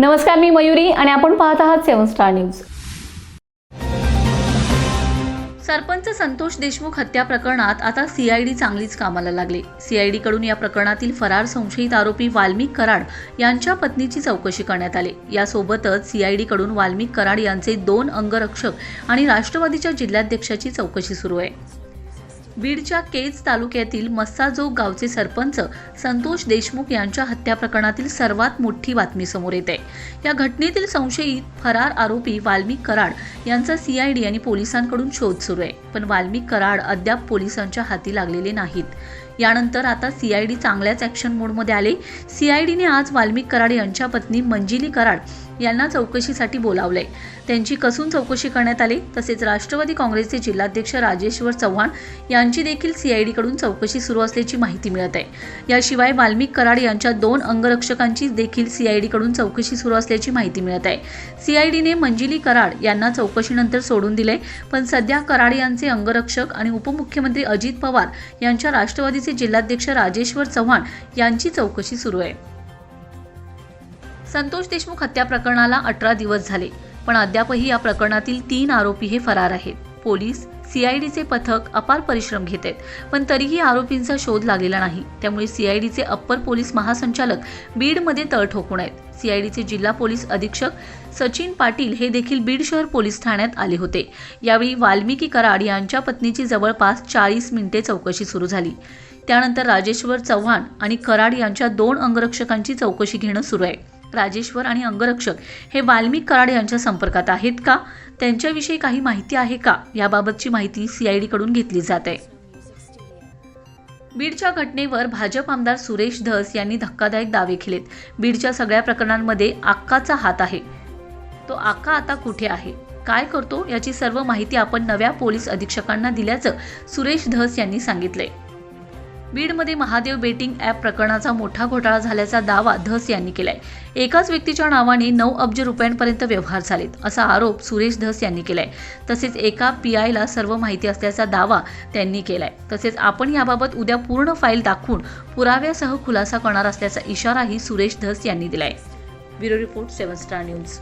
नमस्कार मी मयुरी आणि आपण पाहत आहात seven star news. Sarpanch Santosh Deshmukh हत्या प्रकरणात आता सीआयडी चांगलीच कामाला लागले. सीआयडी कडून या प्रकरणातील फरार संशयित आरोपी वाल्मिक कराड यांच्या पत्नीची चौकशी करण्यात आली. यासोबतच सीआयडी कडून वाल्मिक कराड यांचे दोन अंगरक्षक आणि राष्ट्रवादीच्या जिल्हाध्यक्षाची चौकशी सुरू आहे. बीडच्या केज तालुक्यातील मस्साजोग गावचे सरपंच संतोष देशमुख यांच्या हत्या प्रकरणातील सर्वात मोठी बातमी समोर येते. या घटनेतील संशयित फरार आरोपी वाल्मिक कराड यांचा सीआयडी आणि पोलिसांकडून शोध सुरू आहे. पण वाल्मिक कराड अद्याप पोलिसांच्या हाती लागलेले नाहीत. यानंतर आता सीआयडी चांगल्याच ॲक्शन मोडमध्ये आले. सीआयडीने आज वाल्मिक कराड यांच्या पत्नी मंजिली कराड यांना चौकशीसाठी बोलावले त्यांची कसून चौकशी करण्यात आली तसेच राष्ट्रवादी काँग्रेसचे जिल्हाध्यक्ष राजेश्वर चव्हाण यांची देखील सीआयडीकडून चौकशी सुरू असल्याची माहिती मिळत आहे. याशिवाय वाल्मिक कराड यांच्या दोन अंगरक्षकांची देखील सीआयडीकडून चौकशी सुरू असल्याची माहिती मिळत आहे. सीआयडीने मंजिली कराड यांना चौकशीनंतर सोडून दिले पण सध्या कराड यांचे अंगरक्षक आणि उपमुख्यमंत्री अजित पवार यांच्या राष्ट्रवादीचे जिल्हाध्यक्ष राजेश्वर चव्हाण यांची चौकशी सुरू आहे. संतोष देशमुख हत्या प्रकरणाला अठरा दिवस झाले पण अद्यापही या प्रकरणातील तीन आरोपी हे फरार आहेत. पोलीस सीआयडीचे पथक अपार परिश्रम घेत आहेत पण तरीही आरोपींचा शोध लागलेला नाही. त्यामुळे सीआयडीचे अप्पर पोलीस महासंचालक बीडमध्ये तळ ठोकून आहेत. सीआयडीचे जिल्हा पोलीस अधीक्षक सचिन पाटील हे देखील बीड शहर पोलीस ठाण्यात आले होते. यावेळी वाल्मिकी कराड यांच्या पत्नीची जवळपास चाळीस मिनिटे चौकशी सुरू झाली. त्यानंतर राजेश्वर चव्हाण आणि कराड यांच्या दोन अंगरक्षकांची चौकशी घेणं सुरू आहे. राजेश्वर आणि अंगरक्षक हे वाल्मिक कराड यांच्या संपर्कात आहेत का? त्यांच्याविषयी काही माहिती आहे का? याबाबतची माहिती सीआयडीकडून घेतली जात. आहे बीडच्या घटनेवर भाजप आमदार सुरेश धस यांनी धक्कादायक दावे केलेत. बीडच्या सगळ्या प्रकरणांमध्ये आक्काचा हात आहे. तो आक्का आता कुठे आहे? काय करतो? याची सर्व माहिती आपण नव्या पोलीस अधीक्षकांना दिल्याचं सुरेश धस यांनी सांगितलंय. बीडमध्ये महादेव बेटिंग ॲप प्रकरणाचा मोठा घोटाळा झाल्याचा दावा धस यांनी केलाय. एकाच व्यक्तीच्या नावाने नऊ अब्ज रुपयांपर्यंत व्यवहार झालेत असा आरोप सुरेश धस यांनी केलाय. तसेच एका पी आयला सर्व माहिती असल्याचा दावा त्यांनी केलाय. तसेच आपण याबाबत उद्या पूर्ण फाईल दाखवून पुराव्यासह खुलासा करणार असल्याचा इशाराही सुरेश धस यांनी दिलाय. Bureau report seven star news.